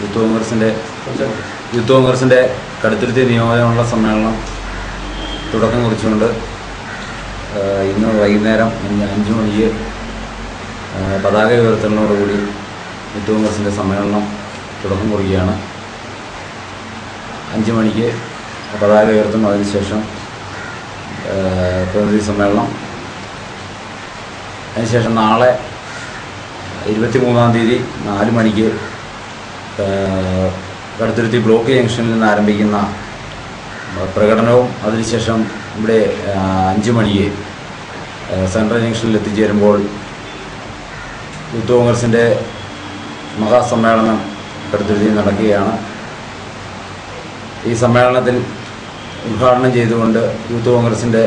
Youth കോൺഗ്രസിന്റെ youth കോൺഗ്രസിന്റെ കടുത്തിരുത്തി നിയോജനമുള്ള സമ്മേളനം തുടക്കം കുറിച്ചുകൊണ്ട് ഇന്ന് വൈകുന്നേരം അഞ്ച് മണിക്ക് പതാക ഉയർത്തലിനോടുകൂടി യൂത്ത് കോൺഗ്രസിന്റെ സമ്മേളനം തുടക്കം കുറിക്കുകയാണ്. അഞ്ച് മണിക്ക് പതാക ഉയർത്തും. അതിനുശേഷം പ്രതിനിധി സമ്മേളനം. അതിനുശേഷം നാളെ ഇരുപത്തി മൂന്നാം തീയതി നാല് മണിക്ക് കടുത്തുരുത്തി ബ്ലോക്ക് ജംഗ്ഷനിൽ നിന്ന് ആരംഭിക്കുന്ന പ്രകടനവും അതിനുശേഷം ഇവിടെ അഞ്ച് ഏഹ്, സെൻട്രൽ ജംഗ്ഷനിൽ എത്തിച്ചേരുമ്പോൾ യൂത്ത് കോൺഗ്രസിന്റെ മഹാസമ്മേളനം കടുത്തുരുത്തി നടക്കുകയാണ്. ഈ സമ്മേളനത്തിൽ ഉദ്ഘാടനം ചെയ്തുകൊണ്ട് യൂത്ത് കോൺഗ്രസിന്റെ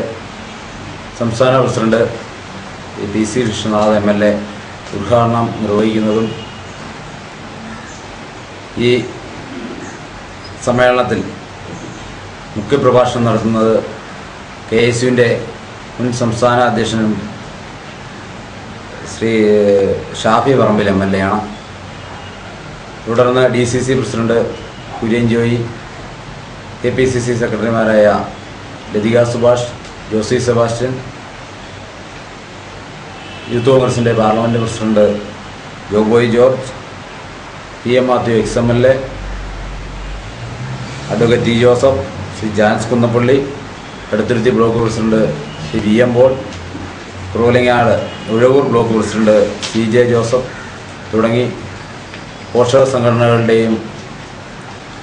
സംസ്ഥാന president P C Vishwanath M L A ഉദ്ഘാടനം നിർവഹിക്കുന്നതും ഈ സമ്മേളനത്തിൽ മുഖ്യപ്രഭാഷണം നടത്തുന്നത് കെ എസ് യുവിന്റെ മുൻ സംസ്ഥാന അധ്യക്ഷനും Shri Shafi Parambil M L A ആണ്. തുടർന്ന് D C C president Kurian Joy K P C C സെക്രട്ടറിമാരായ ലതിക സുഭാഷ് ജോസി സെബാസ്റ്റ്യൻ യൂത്ത് കോൺഗ്രസിന്റെ parliament president Joboy George P M Mathew ex M L A advocate T Joseph Shri Jans Kunnappally Kaduthuruthy block president Shri V M Paul Kuravilangad Uzhavoor block president C J Joseph തുടങ്ങി പോഷക സംഘടനകളുടെയും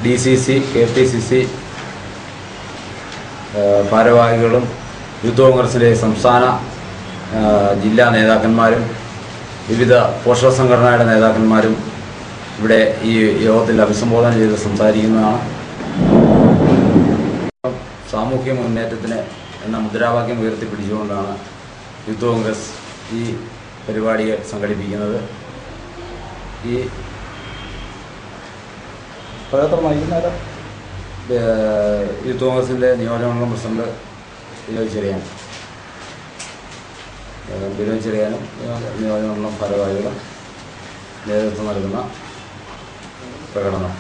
D C C K P C C ഭാരവാഹികളും youth കോൺഗ്രസിലെ സംസ്ഥാന ജില്ലാ നേതാക്കന്മാരും വിവിധ പോഷക സംഘടനയുടെ നേതാക്കന്മാരും ഇവിടെ ഈ യോഗത്തിൽ അഭിസംബോധന ചെയ്ത് സംസാരിക്കുന്നതാണ്. സാമൂഹ്യ മുന്നേറ്റത്തിന് എന്ന മുദ്രാവാക്യം ഉയർത്തിപ്പിടിച്ചുകൊണ്ടാണ് യൂത്ത് കോൺഗ്രസ് ഈ പരിപാടിയെ സംഘടിപ്പിക്കുന്നത്. ഈ വൈകുന്നേരം യൂത്ത് കോൺഗ്രസിന്റെ നിയോജകമണ്ഡലം പ്രസിഡന്റ് ബിനോയ് ചെറിയാൻ ബിനോയ് ചെറിയാനും നിയോജകമണ്ഡലം ഭാരവാഹികളും നേതൃത്വം നൽകുന്ന പ്രകടനം